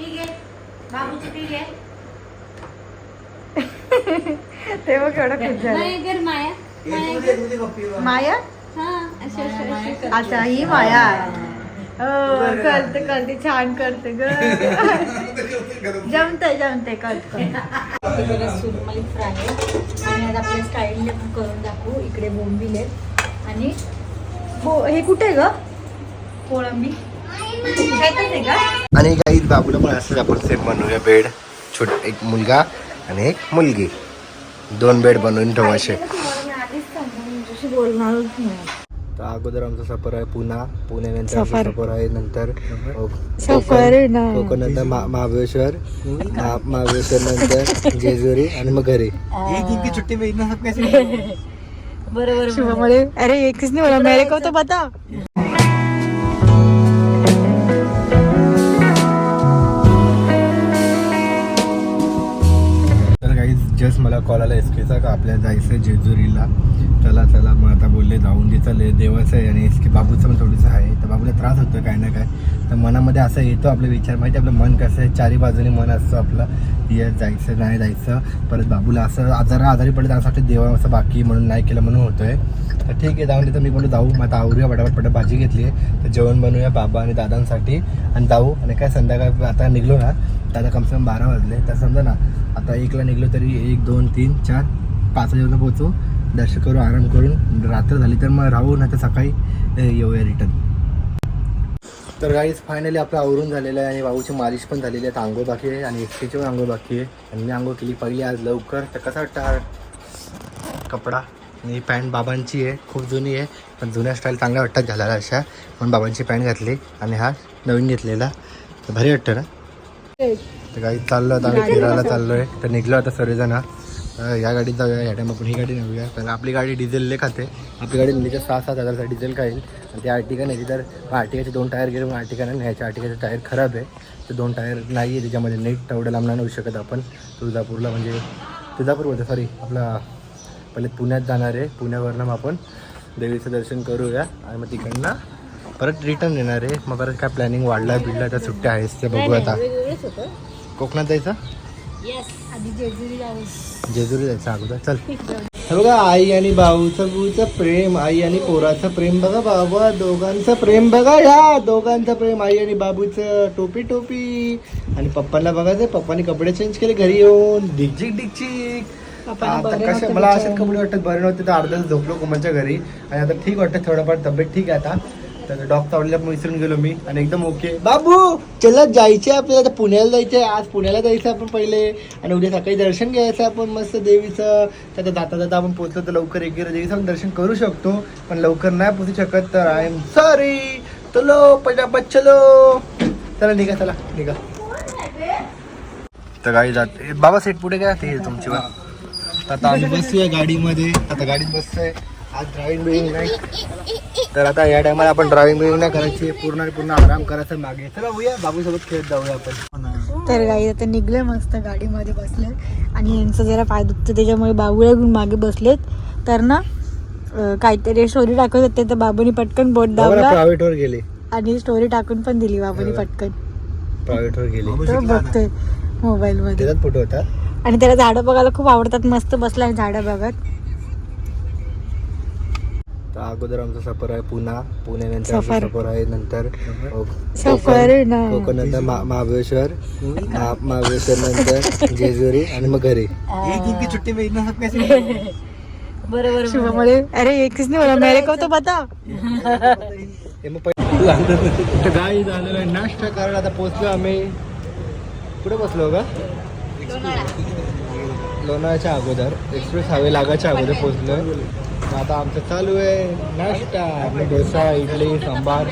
ठीक आहे. बाबूची ते एवढं झालं. माया. माया. माया? हा अशी अशी अशी. कर. अच्छा ही माया आहे. हो. करते करते छान करते ग. जमते जमते करते सुरमई फ्राय आहे. आणि आज आपल्या स्टाईलने पण करून दाखवू. इकडे बोंबील आहेत. आणि हो हे कुठे ग? कोळंबी. आहे का? आणि काही बाबूला पण असंच आपण सेम बनवूया. बेड छोट एक मुलगा आणि एक मुलगी. दोन बेड बनवून ठेवू असे. नाही तर अगोदर आमचा सफर आहे पुणा. पुण्यानंतर आमचा सफर. सफर आहे. नंतर सफर? आहे ना. कोकण नंतर महाबळेश्वर. मा- महाबळेश्वर नंतर जेजुरी आणि मग घरी. बरोबर शुभमळे. अरे एक किसने बोला मेरे को तो बता. जस्ट मला कॉल आला एस केचा का आपल्याला जायचं आहे जेजुरीला. चला चला मग आता बोलले जाऊन दे चले देवाचं आहे आणि एस के बाबूचं पण थोडंसं आहे. तर बाबूला त्रास होतो काय ना काय. तर मनामध्ये असं येतो आपले विचार. माहिती आपलं मन कसं आहे? चारी बाजूने मन असतं आपलं. येस जायचं नाही जायचं. परत बाबूला असं आजार आजारी पडलं त्यासाठी देवा असं बाकी म्हणून नाही केलं म्हणून होतोय. तर ठीक आहे जाऊन दे. तर मी बोललो जाऊ मग आता आवरूया पटापट पटापट भाजी घेतली आहे. तर जेवण बनवूया बाबा आणि दादांसाठी. आणि जाऊ. आणि काय संध्याकाळ आता निघलो ना तर आता कमसे कम बारा वाजले. तर समजा ना आता एकला निघलो तरी एक दोन तीन चार पाच वाजेपर्यंत पोहोचू. दर्शन करू आराम करून. रात्र झाली तर मग राहू नाही तर सकाळी येऊया रिटर्न तर गाईज फायनली आपलं आवरून झालेलं आहे. आणि भाऊची मालिश पण झालेली आहे. तर आंघोळ बाकी आहे आणि एकटीची पण आंघोळ बाकी आहे. आणि मी आंघोळ केली पहिली आज लवकर. तर कसा वाटतं कपडा? आणि ही पॅन्ट बाबांची आहे. खूप जुनी आहे पण जुन्या स्टाईल चांगल्या वाटतात घालायला अशा. म्हणून बाबांची पॅन्ट घातली आणि हा नवीन घेतलेला. तर भारी वाटतं ना? तर काही चाललो आता आम्ही फिरायला चाललो आहे तर निघलो आता सर्वजण. या गाडीत जाऊया या टाइम आपण ही गाडी नेऊया. कारण आपली गाडी डिझेल लय खाते. आपली गाडी तर सहा सात हजारचा डिझेल खाईल. आणि ती आर्टिका न्यायची तर आर्टिकाचे दोन टायर गेले आर्टिका नाही न्यायचे आर्टिकाचे टायर खराब आहे. तर दोन टायर नाही आहे त्याच्यामध्ये नीट तेवढं लांब नाही शकत आपण. तुळजापूरला म्हणजे तुळजापूर होतं सॉरी आपला पहिले पुण्यात जाणार आहे. पुण्यावरनं मग आपण देवीचं दर्शन करूया. आणि मग तिकडनं परत रिटर्न येणार आहे. मग परत काय प्लॅनिंग वाढला बिडला त्या सुट्ट्या आहेस ते बघू आता. होतं. कोकणात जायचं? आधी जेजुरी जायचं अगोदर. चल. हे बघा आई आणि भाऊचं भाऊचं प्रेम आई आणि पोराचं प्रेम. बघा बाबा दोघांचं प्रेम. बघा या दोघांचं प्रेम आई आणि बाबूचं टोपी टोपी आणि पप्पांना बघायचं पप्पांनी कपडे चेंज केले घरी येऊन. डिगचिक डिगचिक. आता कशा मला असेच कपडे वाटत बरे नव्हते. तर अर्धा झोपलो कोमलच्या घरी. आणि आता ठीक वाटतं थोडंफार तब्येत ठीक आहे आता. तर डॉग चावलेला विसरून गेलो मी आणि एकदम ओके. बाबू! चला जायचे आपल्याला आता पुण्याला जायचंय. आज पुण्याला जायचं आपण पहिले. आणि उद्या सकाळी दर्शन घ्यायचं आपण मस्त देवीचं. आता जाता जाता आपण पोहोचलो तर लवकर एक देवीचं आपण दर्शन करू शकतो पण लवकर नाही पोहोचू शकत तर आय एम सॉरी चलो पटापट चलो. चला निघा चला निघा. तर गाडी जाते बाबा सेट पुढे काय ते तुमची आता आम्ही बसूया गाडीमध्ये. आता गाडीत बसतोय आज ड्रायव्हिंग बिविंग नाही. तर आता या टायमाला आपण ड्रायव्हिंग बिविंग नाही करायची. पूर्ण पूर्ण आराम करायचा मागे. चला होऊया बाबू सोबत खेळत जाऊया आपण. तर गाई आता निघले मस्त गाडीमध्ये बसले आणि यांचं जरा पाय दुखतं त्याच्यामुळे बाबूला घेऊन मागे बसलेत. तर ना काहीतरी स्टोरी टाकत होते तर बाबूनी पटकन बोट दाबला. गेले. आणि स्टोरी टाकून पण दिली बाबूनी पटकन. प्रायव्हेट वर गेले. तो बघतोय मोबाईल मध्ये. त्याच्यात फोटो होता? आणि त्याला झाडं बघायला खूप आवडतात मस्त बसला झाडं बघत. तर अगोदर आमचा सफर आहे पुणा. पुण्यानंतर आमचा सफर. सफर आहे. नंतर अ, सफर ना. कोकण नंतर महाबळेश्वर. महाबळेश्वर नंतर जेजुरी आणि मग घरी. बरोबर शुभमळे अरे एक किसने बोला. मेरे को तो बता हे मग पहिले- तर गाडी झालेलं आहे. नाश्ता करायला आता पोहोचलो आम्ही. कुठे बसलो का लोणावळ्याच्या अगोदर. एक्सप्रेस हायवे लागायच्या अगोदर पोहोचलो. आता आमचं चालू आहे नाश्ता डोसा इडली सांबार.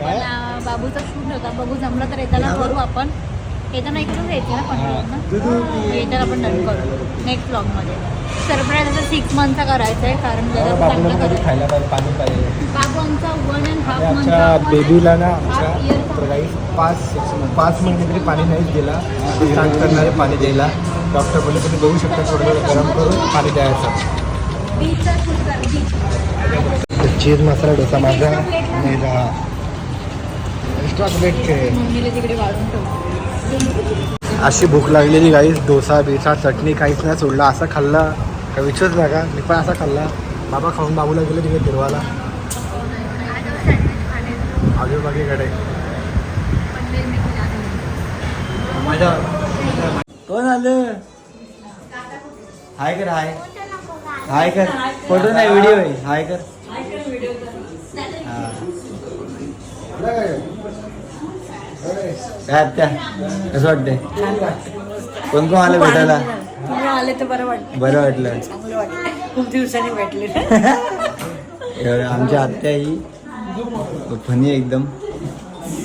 काय? बाबूचा शूट होता. बघू जमलं तर येताना करू आपण. येताना इकडून यायचं ना पंढरपूरनं येताना आपण डन करू. नेक्स्ट ब्लॉगमध्ये सरप्राईज आता सिक्स मंथचा करायचा आहे कारण जरा पण खायला पाहिजे पाणी पाहिजे? बाबू आमचा वन अँड हाफ मंथ आमच्या बेबीला ना आमच्या काही पाच पाच महिने तरी पाणी नाहीच दिला. करणारे पाणी द्यायला. डॉक्टर बोलले तुम्ही बघू शकता थोडं गरम करून पाणी द्यायचं. चीज मसाला डोसा माझा आणि एक्स्ट्रा प्लेट अशी भूक लागलेली गाईस डोसा बिसा चटणी काहीच नाही सोडला असा खाल्ला. का विचारच नका मी पण असा खाल्ला. बाबा खाऊन बाबूला गेले तिकडे फिरवाला आजूबाजूकडे कोण आलं? हाय कर हाय? हाय कर. फोटो नाही व्हिडिओ आहे. हाय कर. हा. काय आत्या कसं वाटतंय? कोण कोण आलं भेटायला? तुम्ही आले तर बरं वाटतं बरं वाटलं. चांगलं खूप दिवसांनी भेटले एवढं आमची आत्या ही फनी एकदम.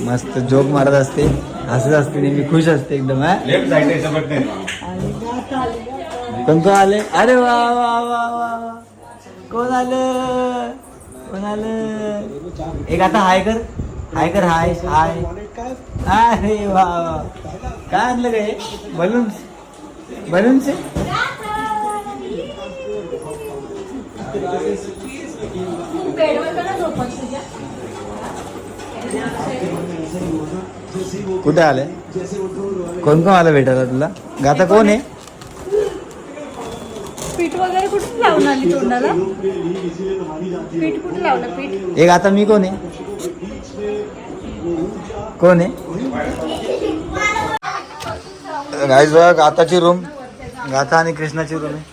मस्त जोक मारत असते. हसत असते नेहमी खुश असते एकदम हा? कोण कोण आले. अरे वा वा वा वा कोण आलं? कोण आलं? एक आता हाय कर. हाय कर हाय हाय. अरे वा वा. काय आणलं काय बलून्स बलून्स कुठे आले? कोण कोण आलं भेटायला तुला? गाता कोण आहे? पीठ वगैरे कुठून लावून आली तोंडाला? पीठ कुठे लावलं पीठ? एक आता मी कोण आहे? कोण आहे? गाईज बघा गाताची रूम गाथा आणि कृष्णाची रूम आहे.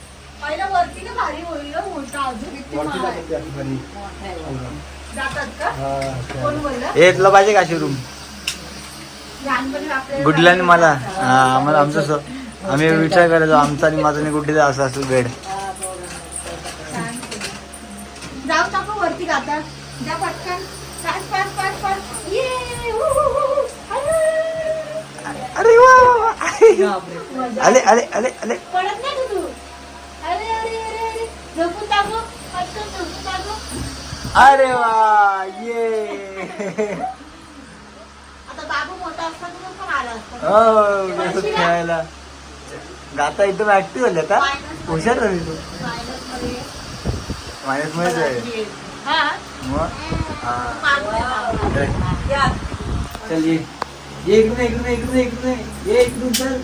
बोललं? हे पाहिजे का अशी रूम लहानपणी आपल्याला गुडीला आणि मला. हा आम्हाला आमचं स- आम्ही विचार करायचो आमचा आणि माझा आणि गुड्डीचा असं असं बेड जाऊ टाकू वरती गातात जा पटकन. पाच पाच पाच पाच ये हु, हु, हु. अरे. अरे वा पडत नाही तू अरे अरे अरे अरे. झोपून टाकू. पटकन झोपून टाकू. अरे वा ये. आता बाबू मोठा असता पण आला असता. हो कसं खेळायला. गाता एकदम ऍक्टिव्ह झाले आता. हुशार झाली तू. मायनसमध्ये. मायनसमध्ये. आहे हा? मग? हा. चल. ये. इकडून इकडून इकडून इकडून इकडून चल.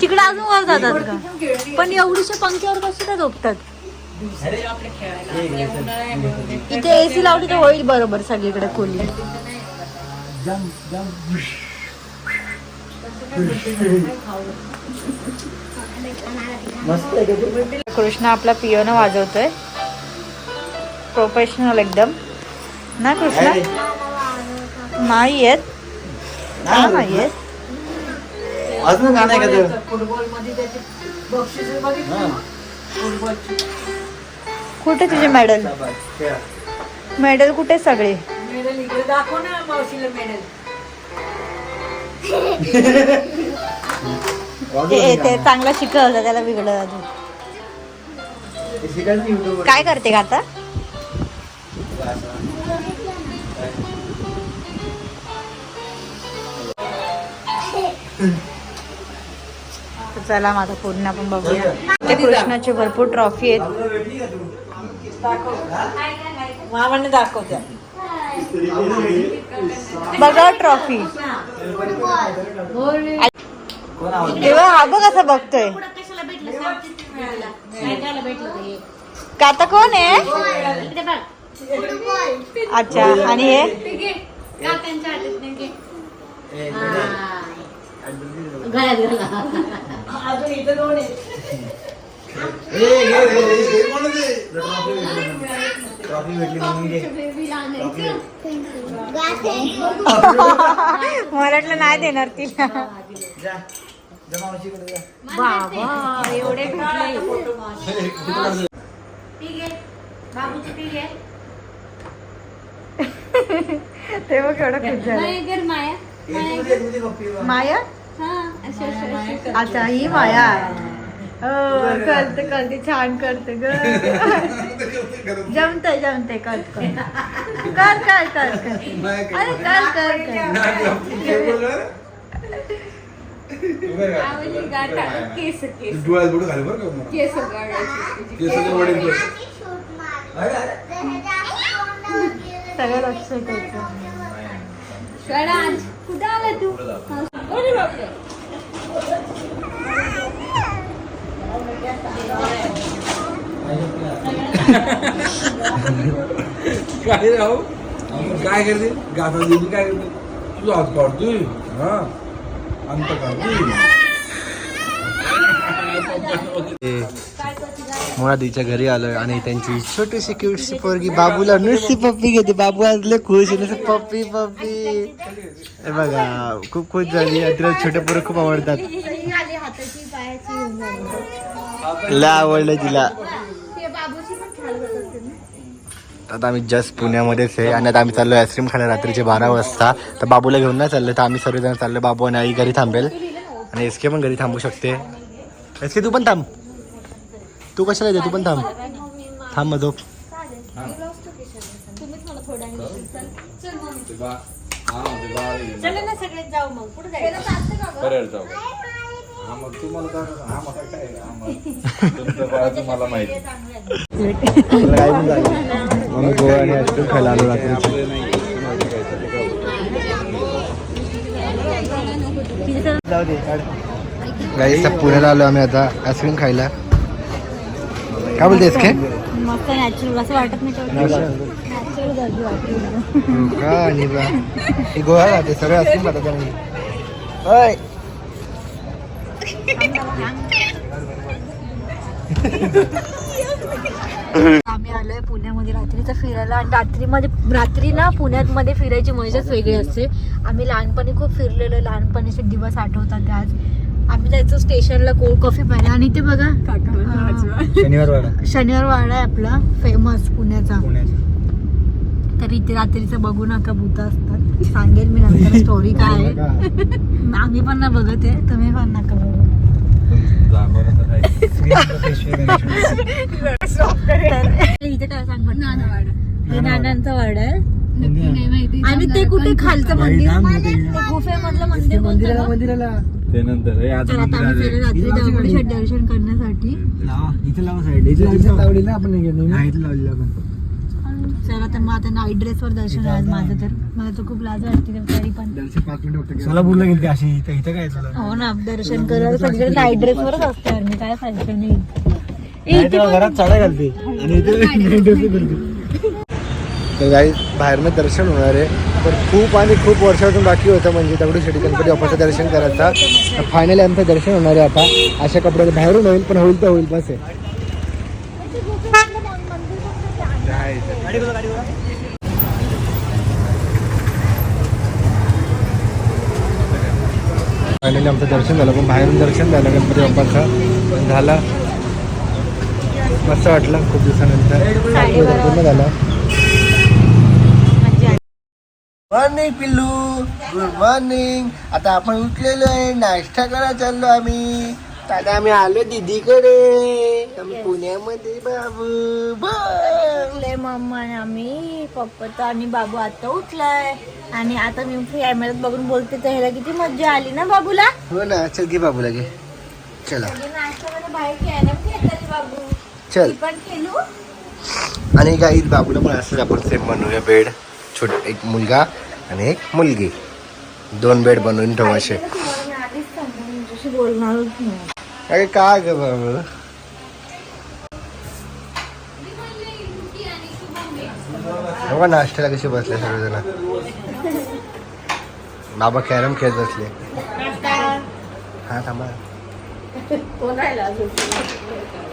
तिकडे अजून वर जातात का? पण एवढीशा पंख्यावर कशी काय झोपतात? इथे एसी लावली तर होईल बरोबर सगळीकडे खोली. मस्त आहे. का तू? कृष्ण आपला पियोनं वाजवतोय. प्रोफेशनल एकदम. ना कृष्ण? नाही. येत. नाही येत अजून गाणं आहे का? फुटबॉल कुठे तुझे मेडल. मेडल कुठे सगळे? मेडल इकडे दाखव ना मावशीला मेडल ते. चांगला शिकवलं त्याला बिघडलं अजून. काय करते का आता चला माझा पूर्ण आपण बघूया ते कृष्णाची भरपूर ट्रॉफी आहेत? मामाने दाखवत्या बघा ट्रॉफी. कोण आवडतं? तेव्हा हा बघ असं बघतोय. कशाला भेटलं सांग किती कोण आहे? अच्छा आणि हे? ते ट्रॉफी भेटली म्हणून. घे. मला वाटलं नाही देणार तिला जा जा मावशीकडे जा. बाबा एवढे बाबूची पी घे तेव्हा केवढं खुश झालं. नाही घर माया. तू तू. माया? हा अच्छा ही माया करते करते छान करते ग. जमते जमते कर कर. कर कर कर कर. अरे कर केस. सगळं लक्ष कुठे आला तू. काय राहू काय करते? गाता दिली काय करते? तू हात काढतोय हा. अंत काढतोय मुळादीच्या घरी आलोय आणि त्यांची छोटीशी क्यूटशी पोरगी बाबूला नुसती पप्पी घेते. बाबू आज लय खुश आहे. पप्पी पप्पी. हे बघा खूप खुश झाली. तिला छोटे पोरं खूप आवडतात आली हाताची पायाची घेऊन जायला. लय आवडलं तिला. आता आम्ही जस्ट पुण्यामध्येच आहे आणि आता आम्ही चाललो आईस्क्रीम खायला रात्रीचे बारा वाजता. तर बाबूला घेऊन नाही चाललं तर आम्ही सर्वजण चाललो बाबू आणि आई घरी थांबेल. आणि एस के पण घरी थांबू शकते. एस के तू पण थांब. तू कशाला येते? तू पण थांब. थांब जाऊ तुम्हाला काय हा काय हा माहिती काय गोवा आणि खायला आलो पुण्याला आलो आम्ही आता आईस्क्रीम खायला. काय बोलतेस के मस्त नॅचरल असं वाटत नाही गोवा राहते सगळे आईस्क्रीम खातात आम्ही आलोय पुण्यामध्ये रात्रीचं फिरायला. आणि रात्रीमध्ये रात्री ना पुण्यामध्ये फिरायची मजाच वेगळी असते. आम्ही लहानपणी खूप फिरलेलो. लहानपणीचे दिवस आठवतात ते आज. आम्ही जायचो स्टेशनला कोल्ड कॉफी प्यायला. आणि ते बघा शनिवार वाडा. आहे आपला. फेमस पुण्याचा. तर इथे रात्रीचं बघू नका भूत असतात. सांगेल मी नंतर स्टोरी काय आहे. आम्ही पण ना बघत. आहे तुम्ही पण नका बघू. इथे काय सांग म्हटलं? हे नानांचा वाडा आहे आणि ते कुठे खालचं मंदिर गुफेमधलं मंदिर? मंदिराला हे दर्शन करण्यासाठी इथे लावा साईड आपण चला तर मग आता नाईट ड्रेसवर दर्शन आज माझं तर. मला तर खूप लाज वाटते तरी पण. दर्शन पाच मिनिटं सोलापूरला गेली अशी. इथं इथं काय तुला हो ना दर्शन करायला सगळे नाईट ड्रेसवरच असते मी काय फॅशन नाही. घरात चाळा घालते. आणि इथे तर काही बाहेरनं दर्शन होणार आहे. पण खूप आणि खूप वर्षातून बाकी होतं म्हणजे दगडूशेठी गणपती बाप्पाचं दर्शन करायचं. फायनली आमचं दर्शन होणार आहे आता. अशा कपड्यात बाहेरून होईल पण होईल तर होईल बस आहे. फायनली आमचं दर्शन झालं पण बाहेरून दर्शन झालं गणपती बाप्पाचं पण झालं. मस्त वाटलं खूप दिवसानंतर. पूर्ण झालं. मॉर्निंग पिल्लू. गुड मॉर्निंग आता आपण उठलेलो आहे नाश्ता करायला चाललो आम्ही. आता आम्ही आलो दीदीकडे. आम्ही पुण्यामध्ये बाबू. उठले मम्मा आम्ही पप्पा आणि बाबू आता उठलाय. आणि आता मी कॅमेऱ्यात बघून बोलते तर ह्याला किती मज्जा आली ना बाबूला? हो ना चल घे बाबूला घे. चला. बाहेर बाबू. चल. मी पण खेळू? आणि काही बाबूला पण असंच आपण सेम बनवूया बेड छोट एक मुलगा आणि एक मुलगी. दोन बेड बनवून ठेवू असे. अरे काय ग बघा नाश्त्याला कसे बसले सगळेजण. बाबा कॅरम खेळत बसले. हा थांबा.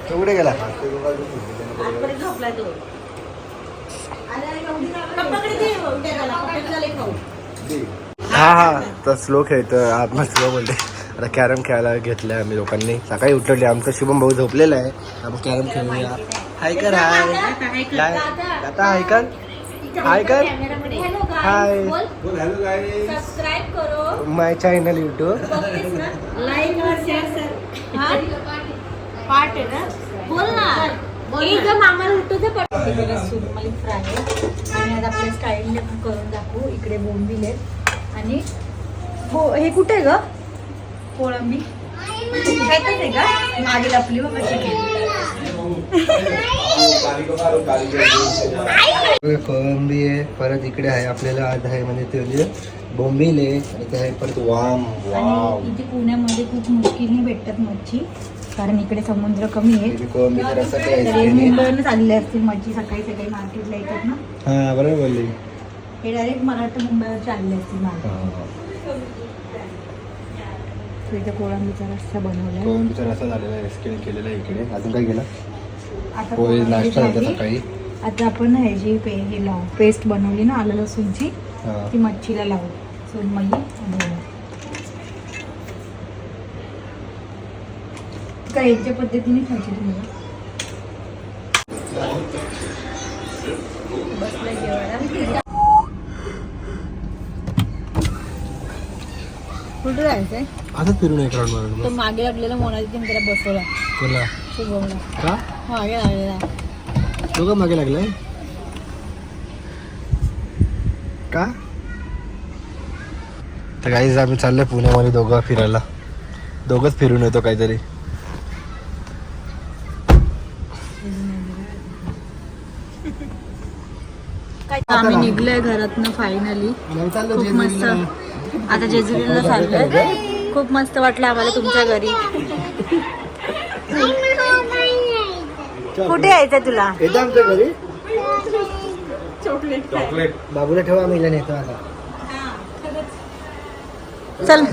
तो कुठे गेला? हा हा तर स्लो खेळतो आत्मा स्लो बोलते आता कॅरम खेळायला घेतलंय आम्ही लोकांनी. सकाळी उठलेले आमचा शुभम भाऊ झोपलेला आहे. आपण कॅरम खेळूया. हाय कर हाय. काय? आता हाय कर हाय. कर हाय बोल बोल हॅलो गाईस सबस्क्राईब करो. My channel YouTube. लाईक और शेअर सर हा? पार्ट आहे ना? बोल ना एक मामाला उठतो तर सुरमली फ्राय आणि आज आपल्या स्टाईलने करून दाखवू. इकडे बोंबील आणि हो हे कुठे ग? कोळंबी. आहे का? मागे लपली केली. कोळंबी आहे परत इकडे आहे आपल्याला आज आहे म्हणजे ते म्हणजे बोंबील आहे आणि ते आहे परत वाम वाव. इथे पुण्यामध्ये खूप मुश्किलने भेटतात मच्छी कारण इकडे समुद्र कमी आहे. काय मुंबईवरूनच आलेले असतील मच्छी सकाळी सकाळी मार्केटला येतात ना. हा बरोबर बोलली. हे डायरेक्ट वाटतं मुंबईवरचे आलेले असतील मार्केट इथे कोळंबीचा रस्सा बनवलाय. कोळंबीचा रस्सा झालेला आहे स्किल केलेला आहे इकडे. अजून काय केलं? आता पोहे कोळंबी नाश्ता झाली. सकाळी. आता आपण ह्याची पे हे लावू पेस्ट बनवली ना आलं लसूणची. ती मच्छीला लावू. सोनमयी आणि काय यांच्या पद्धतीने खायची तुम्हाला बसलाय जेवायला कुठे जायचंय असंच फिरून एक राऊंड मारून तो मागे लागलेला मोनाली त्याला बसवला. कोणला? शुभमला. का? मागे लागलेला. तो का मागे लागलाय? का? तर काहीच आम्ही चाललोय पुण्यामध्ये दोघं फिरायला. दोघंच फिरून येतो काहीतरी. आम्ही निघलोय घरातनं फायनली खूप मस्त. आता जेजुरीला चाललोय. खूप मस्त वाटलं आम्हाला तुमच्या घरी. कुठे यायचंय तुला? येतो आमच्या घरी. चॉकलेट बाबूला ठेवा आम्ही नेतो आता. चल.